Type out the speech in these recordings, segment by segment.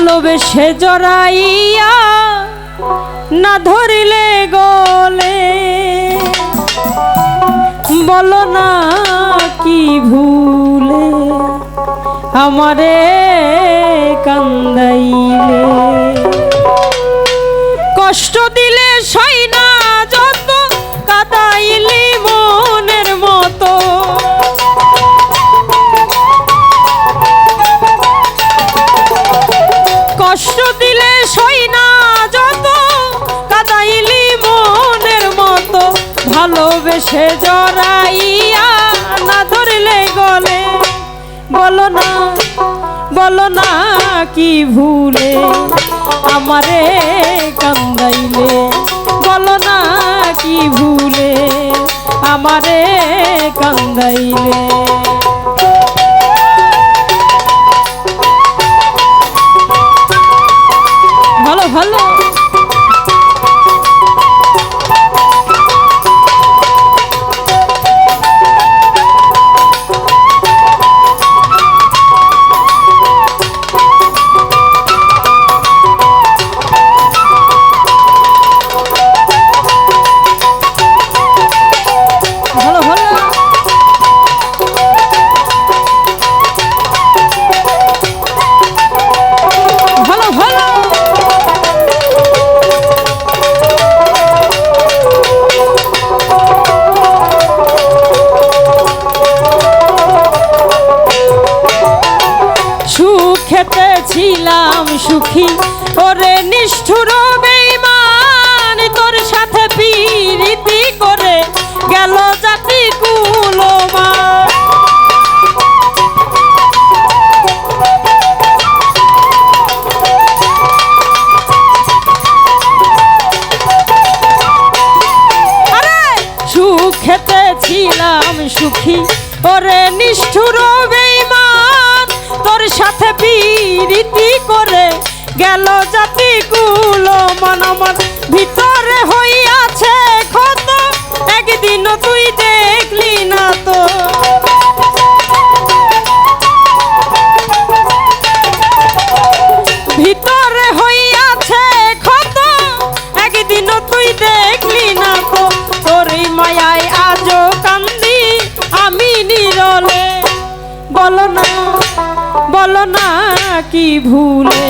ভালোবেসে জড়াইয়া না ধরিলে গলে। বলো না কি ভুলে আমারে কান্দাইলে। দিলে সই না যত মনের মতো। ভালোবেসে জড়াইয়া না ধরলে গলে। বলো না বলো না কি ভুলে আমারে কান্দাইলে। বলো না কি ভুলে আমারে কান্দাইলে। ভালো। ওরে নিষ্ঠুর বেইমান তোর সাথে পিরিতি করে গেল জাতি কুলমা সুখেতে ছিলাম সুখী ওরে নিষ্ঠুর বেইমান তোর সাথে পিরিতি করে গেল জাতি কুল মন আমার ভিতরে হইয়াছে ক্ষত। একদিন তুই দেখলি না তো। ভিতরে হইয়াছে ক্ষত। একদিন তুই দেখলি না তো। তোর মায়ায় আজও কান্দি আমি নিরলে। বলো না বলো না কি ভুলে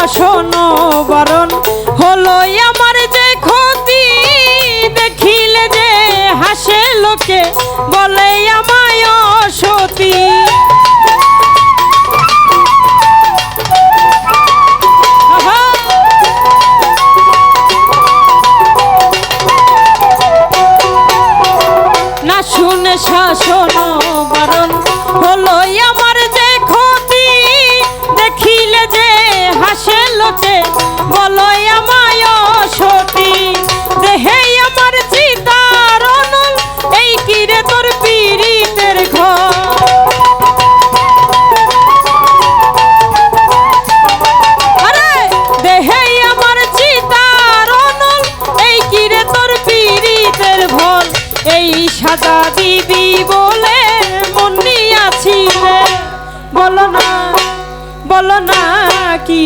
শাসন বরণ। হলো আমার যে ক্ষতি, দেখিলে যে হাসে লোকে, বলে আমায় সতী না শুনে শাসন বারণ। হলো লোকে বলো আমায়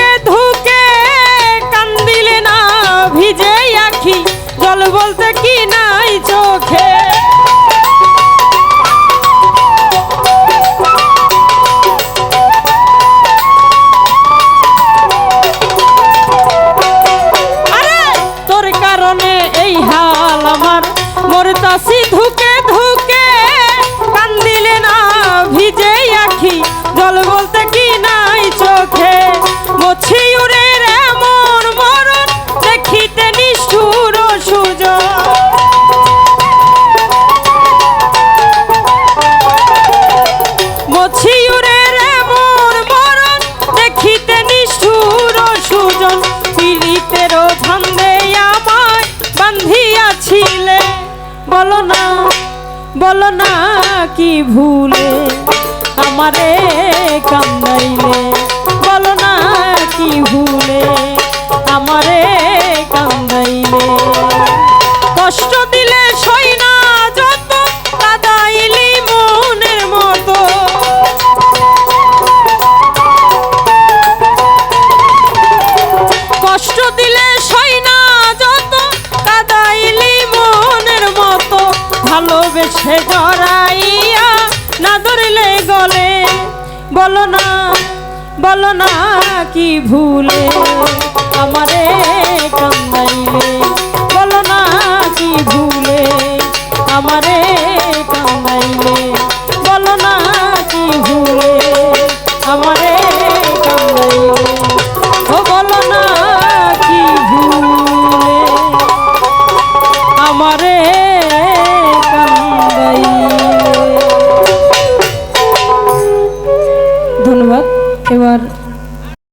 তাসি ধুকে কান্দিলে না ভিজে আখি। জল বলতে কি নাই ভুলে আমারে কান্দাইলে বলো না কি ভুলে আমারে কান্দাইলে কষ্ট দিলে সই না যত, কাদাইলি মনের মতো। কষ্ট দিলে সই না যত, কাদাইলি মনের মতো। ভালোবেসে গলে বলো না বলো না কি ভুলে আমারে